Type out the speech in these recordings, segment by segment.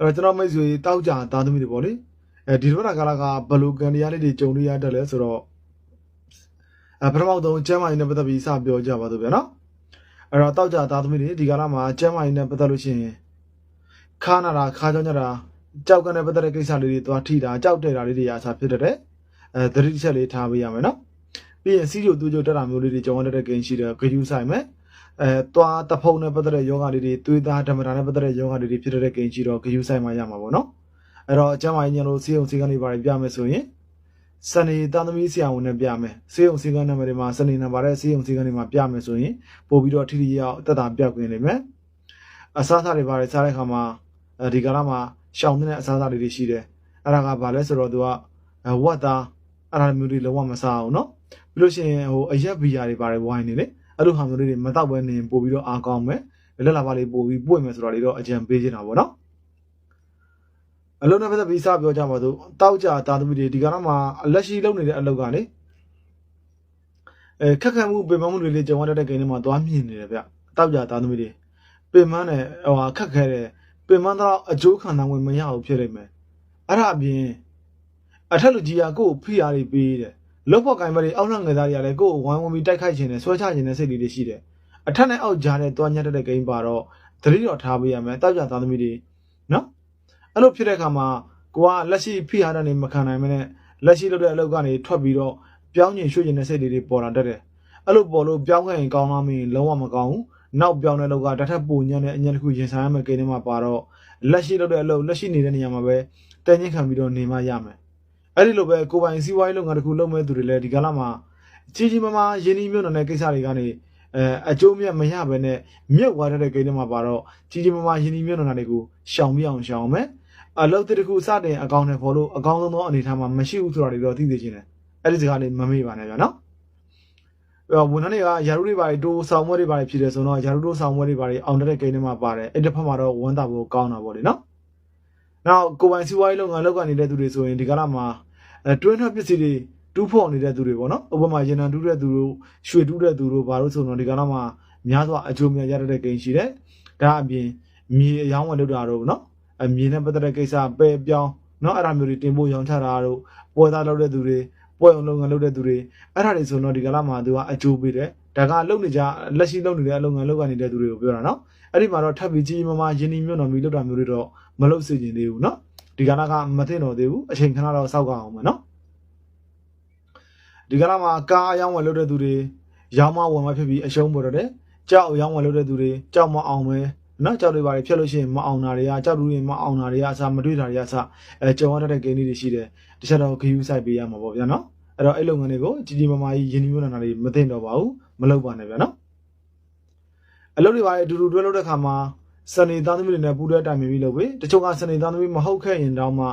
အဲ့တော့ကျွန်တော်မိတ်ဆွေတောက်ကြသားသမီးတွေပေါ့လေအဲဒီလိုနာကာလကဘယ်လိုကန်တရားလေးတွေကြုံရရတယ်လဲဆိုတော့အဲပထမဆုံးကျမ်းမာရေးနဲ့ပတ်သက်ပြီးစပြောကြပါတော့ဗျာနော်အဲ့တော့တောက်ကြသားသမီးတွေဒီကာလမှာကျမ်းမာရေးနဲ့ပတ်သက်လို့ရှိရင်ခါနာတာခါကြောင်းကြတာကြောက်ကနေပတ်သက်တဲ့ကိစ္စလေးတွေသွားထိတာကြောက်တဲ့တာလေးတွေအစားဖြစ်တတ်တယ်အဲသတိချက်လေးထားပေးရမယ်နော်ပြီးရင်စီးကြိုတူးကြိုတက်တာမျိုးလေးတွေကြုံရတဲ့ကိန်းရှိတယ်ဂယူဆိုင်မယ် အဲသွားတဖုံနဲ့ပတ်သက်တဲ့ယောဂလေးတွေသွေးသားဓမ္မတာနဲ့ပတ်သက်တဲ့ယောဂလေးတွေဖြစ်တဲ့ကိန်းကြီးတော့ဂယူဆိုင်မှာရမှာပေါ့နော်အဲ့တော့အကျမ်းမာရေးညလို့စေုံစေကနေပါပြမယ်ဆိုရင်စနေတန်သမီးဆရာဝန်နဲ့ပြမယ်စေုံစေကနံပါတ်တွေမှာစနေနံပါတ်တဲ့စေုံစေကနေမှာပြမယ်ဆိုရင်ပို့ပြီးတော့ထိထိရောက်တက်တာပြောက်ခွင့်နေမယ်အစားအစာတွေပါတယ်စားတဲ့ခါမှာအဲဒီကာလမှာရှောင်တဲ့အစားအစာလေးတွေရှိတယ်အဲ့ဒါကဘာလဲဆိုတော့သူကဝတ်သားအဲ့ဒါမျိုးတွေလုံးဝမစားအောင်နော်ပြီးလို့ရှိရင်ဟိုအရက်ဘီယာတွေပါတယ်ဝိုင်းနေလေ အဲ့လိုဟာမျိုးလေးတွေမတော့ဘဲနေပို့ပြီးတော့အားကောင်းမယ်လက်လာပါလေးပို့ပြီးပွင့်မယ်ဆိုတာလေးတော့အကြံပေးချင်တာပေါ့နော်အလုံးနဲ့ပတ်သက်ပြီးစပြောကြပါစို့တောက်ကြတာသမီးတွေဒီကနေ့မှာလက်ရှိလုပ်နေတဲ့အလုပ်ကလေအဲခက်ခဲမှုပင်မမှုတွေလေးကြုံရတဲ့ကိန်းတွေမှာသွားမြင်နေတယ်ဗျတောက်ကြတာသမီးတွေပင်မနဲ့ဟိုဟာခက်ခဲတဲ့ပင်မတော့အကျိုးခံနိုင်ဝင်မရဘူးဖြစ်နေမယ်အဲ့ဒါအပြင်အထက်လူကြီးကကိုယ့်ကိုဖိအားတွေပေးတယ် လုတ်ဖို့ကင်မတွေအောက်နှံငယ်သားတွေကလည်းကိုယ်ကိုဝိုင်းဝန်းပြီးတိုက်ခိုက်ခြင်းနဲ့ဆွဲချခြင်းနဲ့စိတ်လေးတွေရှိတယ်။အထက်နဲ့အောက်ကြားနဲ့တွားညက်တဲ့ဂိမ်းပါတော့သတိတော်ထားပေးရမယ်။တောက်ကြသားသမီးတွေနော်။အဲ့လိုဖြစ်တဲ့အခါမှာကိုကလက်ရှိဖိအားတဲ့နေမခံနိုင်မနဲ့လက်ရှိလုပ်တဲ့အလုပ်ကနေထွက်ပြီးတော့ပြောင်းညင်ရွှေ့ခြင်းနဲ့စိတ်လေးတွေပေါ်လာတတ်တယ်။အဲ့လိုပေါ်လို့ပြောင်းခဲ့ရင်ကောင်းလားမင်းလုံးဝမကောင်းဘူး။နောက်ပြောင်းတဲ့လောက်ကတထက်ပူညံ့တဲ့အញ្ញတစ်ခုရင်ဆိုင်ရမယ့်ဂိမ်းတွေမှာပါတော့လက်ရှိလုပ်တဲ့အလုပ်လက်ရှိနေတဲ့နေရာမှာပဲတန်ညှိခံပြီးတော့နေမှရမယ်။ အဲ့ဒီလိုပဲကိုပိုင်စီးပွားရေးလုပ်ငန်းတစ်ခုလုပ်မဲ့သူတွေလည်းဒီကလာမှာကြီးကြီးမားမားရင်းနှီးမြှုပ်နှံတဲ့ကိစ္စတွေကနေအဲအကျိုးမြတ်မရဘဲနဲ့မြုပ်သွားတဲ့ကိန်းတွေမှာပါတော့ကြီးကြီးမားမားရင်းနှီးမြှုပ်နှံတာတွေကိုရှောင်ပြအောင်ရှောင်မယ်အလုပ်တစ်ခုစတင်အကောင့်နဲ့ဖော်လို့အကောင့်ဆုံးသောအနေအထားမှာမရှိဘူးဆိုတာတွေတော့သိသိချင်းတယ်အဲ့ဒီစကားလေးမမေ့ပါနဲ့ဗျာနော်အဲ့ဝန်ထမ်းတွေကယာရုတွေပါတိုးဆောင်မွဲတွေပါဖြစ်တယ်ဆိုတော့ယာရုတို့ဆောင်မွဲတွေပါအောင်တဲ့ကိန်းတွေမှာပါတယ်အဲ့တစ်ဖက်မှာတော့ဝန်တာဖို့ကောင်းတာပေါ့လေနော်နောက်ကိုပိုင်စီးပွားရေးလုပ်ငန်းလုပ်ကနေတဲ့သူတွေဆိုရင်ဒီကလာမှာ အဲတွင်းထွက်ပစ္စည်းတွေတူးဖော်နေတဲ့သူတွေပေါ့နော်ဥပမာရေနံတူးတဲ့သူတို့ရွှေတူးတဲ့သူတို့ဘာလို့ဆိုတော့ဒီကနေ့မှာများစွာအကျိုးများရတဲ့ကိန်းရှိတယ်ဒါအပြင်မြေအယောင်းဝယ်လုပ်တာတို့နော်အမြေနဲ့ပတ်သက်တဲ့ကိစ္စပဲပြောင်းနော်အဲ့ဒါမျိုးတွေတင်ဖို့ရောင်းချတာတို့ပွဲသားလုပ်တဲ့သူတွေပွဲအောင်လုပ်ငန်းလုပ်တဲ့သူတွေအဲ့ဒါတွေဆိုတော့ဒီကနေ့မှာသူကအကျိုးပေးတယ်ဒါကလုပ်နေကြလက်ရှိလုပ်နေတဲ့အလုပ်ငန်းလုပ်ကနေတဲ့သူတွေကိုပြောတာနော်အဲ့ဒီမှာတော့ထပ်ပြီးကြီးကြီးမားမားယင်းနှီးမြှုပ်နှံပြီးလုပ်တာမျိုးတွေတော့မလုပ်စေချင်သေးဘူးနော် ဒီကနေ့ကမသိတော့သေးဘူးအချိန်ခဏတော့စောက်ကြအောင်မယ်နော်ဒီကလာမှာကားအယောင်းဝယ်လုပ်တဲ့သူတွေရောင်းမဝင်မဖြစ်ပြီးအရှုံးပေါ်တော့တယ်ကြောက်အယောင်းဝယ်လုပ်တဲ့သူတွေကြောက်မအောင်ပဲနော်ကြောက်တွေပါတွေဖြတ်လို့ရှိရင်မအောင်တာတွေကကြောက်လူတွေမအောင်တာတွေကအစားမတွေ့တာတွေကအစားအဲကြော်ရတဲ့ဂိမ်းလေးတွေရှိတယ်တခြားတော့ဂယူးဆိုင်ပေးရမှာပေါ့ဗျာနော်အဲ့တော့အဲ့လုပ်ငန်းတွေကိုကြီးကြီးမားမားကြီးယဉ်ကျေးမှုနာတွေမသိတော့ပါဘူးမလုပ်ပါနဲ့ဗျာနော်အလုပ်တွေပါအတူတူတွဲလုပ်တဲ့ခါမှာ စနေသားသမီးတွေနဲ့ပူးတွဲတိုင်ပင်ပြီးလုပ်ပြီတချို့ကစနေသားသမီးမဟုတ်ခဲ့ရင်တောင်မှ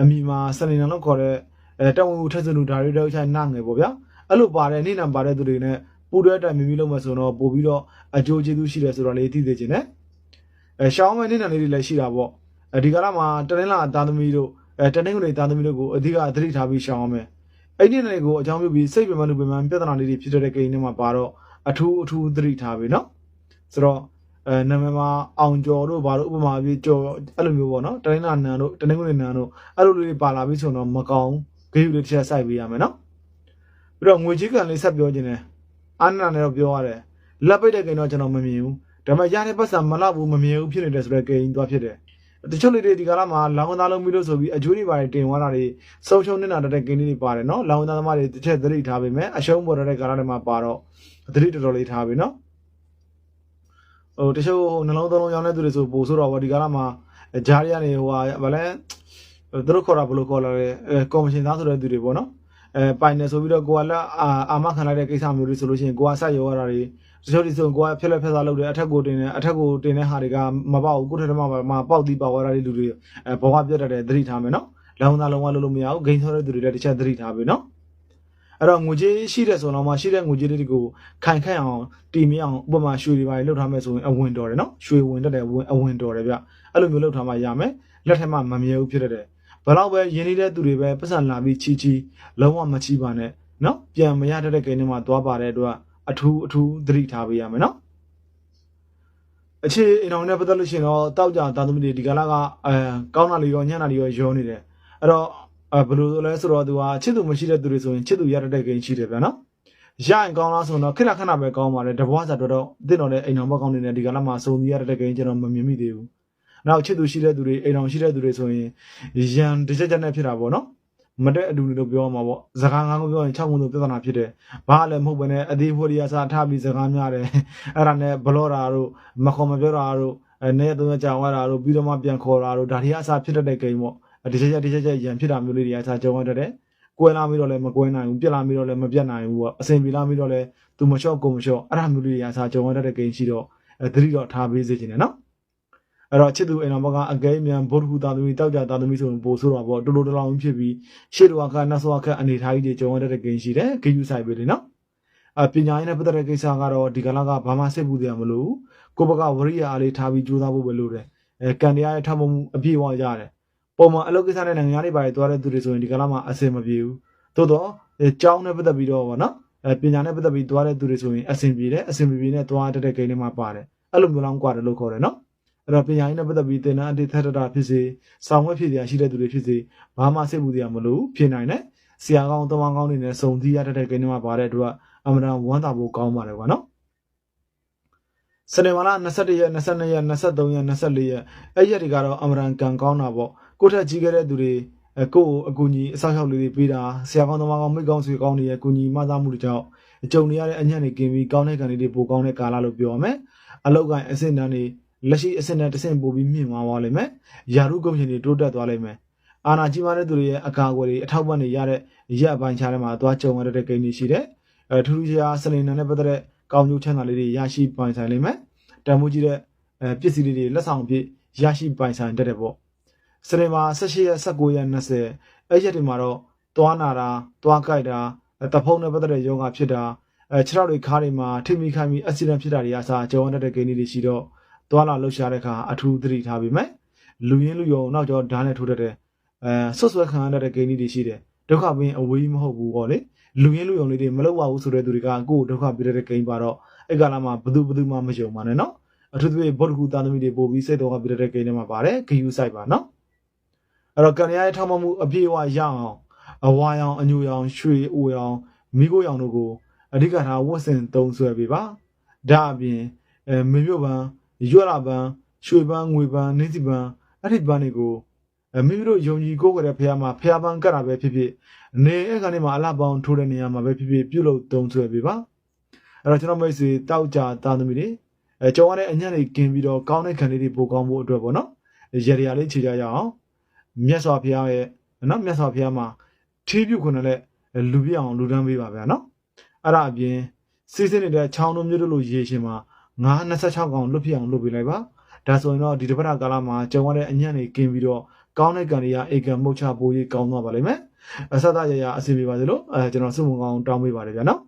အမိမှာစနေနံတော့ခေါ်တဲ့အဲတဝန်ဦးထက်စလူဒါရီတော့ချိုင်းနာငယ်ပေါ့ဗျာအဲ့လိုပါတယ်နေ့နံပါတဲ့သူတွေနဲ့ပူတွဲတိုင်မီမီလုံးမယ်ဆိုတော့ပို့ပြီးတော့အကျိုးကျေးဇူးရှိတယ်ဆိုတော့လေးသိသိချင်းနဲ့အဲရှောင်းမဲနေ့နံလေးတွေလည်းရှိတာပေါ့အဲဒီကလာမှာတနင်္လာသားသမီးတို့အဲတနင်္ဂနွေသားသမီးတို့ကိုအဓိကသတိထားပြီးရှောင်းအောင်မယ်အဲ့ဒီနေ့တွေကိုအကြောင်းပြုပြီးစိတ်ပြမလို့ပြမပြဿနာလေးတွေဖြစ်တဲ့ကိန်းတွေမှာပါတော့အထူးအထူးသတိထားပြီနော်ဆိုတော့ အဲနာမည်မှာအောင်ကျော်တို့ဘာလို့ဥပမာပြကျော်အဲ့လိုမျိုးပေါ့နော်တနင်္လာနံတို့တနင်္ဂနွေနံတို့အဲ့လိုလေးပါလာပြီဆိုတော့မကောင်းဂိမ်းလေးတစ်ချက်စိုက်ပေးရမယ်နော်ပြီးတော့ငွေကြီးကန်လေးဆက်ပြောခြင်းတယ်အာနန္ဒနဲ့တော့ပြောရတယ်လက်ပိတ်တဲ့ကိန်းတော့ကျွန်တော်မမြင်ဘူးဒါပေမဲ့ရတဲ့ပတ်စံမလောက်ဘူးမမြင်ဘူးဖြစ်နေတဲ့ဆိုတဲ့ကိန်းသွားဖြစ်တယ်တချို့လေးတွေဒီကာလမှာလောင်သားလုံးပြီးလို့ဆိုပြီးအကျိုးတွေပါတယ်တင်သွားတာတွေဆုံးရှုံးနေတာတဲ့ကိန်းလေးတွေပါတယ်နော်လောင်သားသမားတွေတစ်ချက်သတိထားပေးမယ်အရှုံးပေါ်တဲ့ကာလတွေမှာပါတော့သတိတော်တော်လေးထားပေးနော် ဟိုတချို့နှလုံးသားလုံးရောင်းတဲ့သူတွေဆိုပို့ဆိုတော့ဗောဒီကာလမှာဂျားရီကနေဟိုဟာဗလဲသူတို့ခေါ်တာဘယ်လိုခေါ်လာလဲအဲကော်မရှင်သားဆိုတဲ့သူတွေပေါ့နော်အဲပိုင်တယ်ဆိုပြီးတော့ကိုကလည်းအာအာမခံလိုက်တဲ့ကိစ္စမျိုးတွေဆိုလို့ရှိရင်ကိုကဆက်ရောရတာတွေတချို့ဒီဆိုကိုကဖျက်လက်ဖျက်သားလုပ်တယ်အထက်ကိုတင်တယ်အထက်ကိုတင်တဲ့ဟာတွေကမပေါက်ဘူးကိုထက်တမမှာပေါက်သီးပေါက်ရတာတွေလူတွေအဲဘောကပြတ်တတ်တယ်သတိထားမယ်နော်လောင်သားလုံးဝလုပ်လို့မရဘူးဂိမ်းဆောတဲ့သူတွေလည်းတစ်ချက်သတိထားပြီနော် အဲ့တော့ငွေကြေးရှိတဲ့ဆိုတော့မှရှိတဲ့ငွေကြေးတွေကိုခိုင်ခန့်အောင်တီမြအောင်ဥပမာရွှေတွေပါလောက်ထားမယ်ဆိုရင်အဝင်တော်တယ်နော်ရွှေဝင်တက်တယ်ဝင်အဝင်တော်တယ်ဗျအဲ့လိုမျိုးလောက်ထားမှရမယ်လက်ထက်မှမမြဲဘူးဖြစ်တတ်တယ်ဘလောက်ပဲရင်းနှီးတဲ့သူတွေပဲပတ်စံလာပြီးချီချီလုံးဝမချီပါနဲ့နော်ပြန်မရတတ်တဲ့ကိန်းတွေမှာသွားပါတဲ့အတွက်အထူးအထူးသတိထားပေးရမယ်နော်အခြေအင်အောင်နဲ့ပတ်သက်လို့ရှိရင်တော့တောက်ကြသားသမီးတွေဒီကလာကအဲကောင်းတာလေးရောညံ့တာလေးရောရောနေတယ်အဲ့တော့ အဲဘယ်လိုလဲဆိုတော့သူကချစ်သူမရှိတဲ့သူတွေဆိုရင်ချစ်သူရတဲ့ကိန်းရှိတယ်ဗျာနော်ရရင်ကောင်းလားဆိုတော့ခဏခဏပဲကောင်းပါလေတဘွားစားတော့တော့အစ်တော်တဲ့အိမ်တော်ဘကောင်းနေတယ်ဒီကလာမှာစုံစည်းရတဲ့ကိန်းကျွန်တော်မမြင်မိသေးဘူးနောက်ချစ်သူရှိတဲ့သူတွေအိမ်တော်ရှိတဲ့သူတွေဆိုရင်ရန်တစ်ချက်ချက်နဲ့ဖြစ်တာပေါ့နော်မတဲ့အတူတူလို့ပြောမှာပေါ့စကားငါးခုပြောရင်6ခုလို့ပြဿနာဖြစ်တယ်ဘာလည်းမဟုတ်ဘဲနဲ့အသေးဖို့ရီယာစားထားပြီးစကားများတယ်အဲ့ဒါနဲ့ဘလော့တာတို့မခေါ်မပြောတာတို့အဲနေ့သုံးရက်ကြာသွားတာတို့ပြီးတော့မှပြန်ခေါ်တာတို့ဒါတွေကအစားဖြစ်တတ်တဲ့ဂိမ်းပေါ့ ဒီချက်ချက်ဒီချက်ချက်ရန်ဖြစ်တာမျိုးလေးတွေအစားကြုံရတတ်တယ်ကွဲလာပြီးတော့လည်းမကွဲနိုင်ဘူးပြက်လာပြီးတော့လည်းမပြက်နိုင်ဘူးပေါ့အစင်ပြေလာပြီးတော့လည်းသူမလျှော့ကိုမလျှော့အဲ့ဒါမျိုးလေးတွေအစားကြုံရတတ်တဲ့ဂိမ်းရှိတော့အဲသတိတော့ထားပေးစေချင်တယ်နော်အဲ့တော့ချစ်သူအိမ်တော်ဘကအကဲမြန်ဘုဒ္ဓဟူသားသမီးတောက်ကြသားသမီးဆိုရင်ပို့ဆိုတော့ပေါ့တူတူတလောင်ဖြစ်ပြီးရှေ့တော်ကနတ်ဆောခတ်အနေထားကြီးတွေကြုံရတဲ့ဂိမ်းရှိတယ်ဂိယူဆိုင်ပဲလေနော်အပညာရေးနဲ့ပတ်သက်တဲ့ကိစ္စကတော့ဒီကလာကဘာမှစိတ်ပူတယ်မလို့ကိုဘကဝရိယအားလေးထားပြီးကြိုးစားဖို့ပဲလို့တယ်အဲကန်တရားရဲ့ထမမှုအပြည့်အဝရတယ် ပုံမှန်အလုပ်ကိစ္စနဲ့နိုင်ငံတွေပါသွားတဲ့သူတွေဆိုရင်ဒီကလာမှာအဆင်မပြေဘူးသို့တော့ကြောင်းနဲ့ပတ်သက်ပြီးတော့ဗောနော်အဲပညာနဲ့ပတ်သက်ပြီးသွားတဲ့သူတွေဆိုရင်အဆင်ပြေတယ်အဆင်မပြေနဲ့သွားတဲ့တဲ့ဂိမ်းတွေမှာပါတယ်အဲ့လိုမျိုးလောင်းကွာတယ်လို့ခေါ်တယ်နော်အဲ့တော့ပညာရေးနဲ့ပတ်သက်ပြီးသင်တန်းအတိထက်တာဖြစ်စေဆောင်ရွက်ဖြစ်ရရှိတဲ့သူတွေဖြစ်စေဘာမှစိတ်ပူစရာမလိုဖြစ်နိုင်တယ်ဆရာကောင်းတမန်ကောင်းတွေနဲ့စုံစည်းရတဲ့ကိန်းတွေမှာပါတဲ့အတွက်အမှန်တန်ဝမ်းသာဖို့ကောင်းပါတယ်ကွာနော်စနေမလာ21ရက်22ရက်23ရက်24ရက်အဲ့ရက်တွေကတော့အမှန်တန်ကံကောင်းတာပေါ့ ကိုယ့်ထက်ကြီးခဲ့တဲ့သူတွေအကို့အကူကြီးအဆောက်အအုံလေးတွေပေးတာဆရာကောင်းတမန်ကောင်းမိကောင်းဆွေကောင်းတွေရဲ့အကူကြီးမသားမှုတွေကြောင့်ကြုံနေရတဲ့အညံ့တွေကင်းပြီးကောင်းတဲ့ကံလေးတွေပိုကောင်းတဲ့ကာလလို့ပြောရမယ်အလောက်ကန်အဆင့်တန်းတွေလက်ရှိအဆင့်နဲ့တစ်ဆင့်ပိုပြီးမြင့်မားသွားလိမ့်မယ်။ယာရုကုမ္ပဏီတွေတိုးတက်သွားလိမ့်မယ်။အာနာကြီးမားတဲ့သူတွေရဲ့အကာအကွယ်တွေအထောက်ပံ့တွေရတဲ့ရက်အပိုင်းခြားထဲမှာသွားကြုံရတဲ့ကိန်းတွေရှိတယ်။အဲထူးထူးခြားခြားစနေနံနဲ့ပတ်သက်တဲ့ကောင်းကျိုးချမ်းသာလေးတွေရရှိပိုင်ဆိုင်လိမ့်မယ်။တန်ဖိုးကြီးတဲ့အဲပစ္စည်းလေးတွေလက်ဆောင်အဖြစ်ရရှိပိုင်ဆိုင်တတ်တယ်ပေါ့။ စနေမှာ18ရက်19ရက်20အဲ့ရက်တွေမှာတော့သွားနာတာသွားကြိုက်တာတဖုံနဲ့ပတ်သက်တဲ့ယောဂဖြစ်တာအဲခြေထောက်တွေခါးတွေမှာထိမိခိုင်းပြီးအက်ဆီဒန့်ဖြစ်တာတွေအစားကြုံရတဲ့ကိန်းတွေရှိတော့သွားလာလှုပ်ရှားတဲ့အခါအထူးသတိထားပြီးမယ်လူရင်းလူယုံနောက်ကျော်ဓာတ်နဲ့ထိုးတတ်တဲ့အဲဆွတ်ဆွဲခံရတဲ့ဂိမ်းတွေရှိတယ်ဒုက္ခပင်အဝေးမဟုတ်ဘူးပေါ့လေလူရင်းလူယုံလေးတွေမလုပ်ပါဘူးဆိုတဲ့သူတွေကကိုယ့်ကိုဒုက္ခပြတဲ့ဂိမ်းပါတော့အဲ့ကလာမှာဘသူဘသူမှမယုံပါနဲ့နော်အထူးသဖြင့်ဗုဒ္ဓကူသားသမီးတွေပို့ပြီးစိတ်တော်ကပြတဲ့ဂိမ်းတွေမှာပါတယ်ဂယူဆိုင်ပါနော် အဲ့တော့ကံရရဲ့ထောက်မမှုအပြည့်အဝရအောင်အဝါရောင်အညူရောင်ရွှေအိုရောင်မိခိုးရောင်တို့ကိုအဓိကထားဝတ်ဆင်သုံးဆွဲပေးပါဒါအပြင်အဲမင်းမျိုးပန်းရွက်လာပန်းရွှေပန်းငွေပန်းနှင်းစီပန်းအဲ့ဒီပန်းတွေကိုအမိမိတို့ယုံကြည်ကိုးကွယ်တဲ့ဖះမှာဖះပန်းကတ်တာပဲဖြစ်ဖြစ်နေအဲ့ကနေမှာအလှပောင်းထိုးတဲ့နေရာမှာပဲဖြစ်ဖြစ်ပြုလုပ်သုံးဆွဲပေးပါအဲ့တော့ကျွန်တော်မိတ်ဆွေတောက်ကြတာသမီးတွေအဲကြောင်းရတဲ့အညံ့လေးกินပြီးတော့ကောင်းတဲ့ခံလေးတွေပိုကောင်းဖို့အတွက်ပေါ့နော်ရေရရလေးခြေကြရအောင် မြတ်စွာဘုရားရဲ့နော်မြတ်စွာဘုရားမှာထီးပြုခွန်းနဲ့လူပြအောင်လူတန်းပေးပါဗျာနော်အဲ့ဒါအပြင်စီးစင်းနေတဲ့ချောင်းတို့မျိုးတို့လိုရေရှင်မှာငါး26កောင်လွတ်ပြအောင်လုပ်ပေးလိုက်ပါဒါဆိုရင်တော့ဒီတစ်ပတ်ကာလမှာကြုံရတဲ့အညံ့တွေกินပြီးတော့ကောင်းတဲ့ကံတွေကအေကံမုတ်ချပိုးရေးကောင်းသွားပါလိမ့်မယ်အဆက်သားရရအစီအပြေပါစေလို့အဲကျွန်တော်စုမုံကောင်းတောင်းပေးပါတယ်ဗျာနော်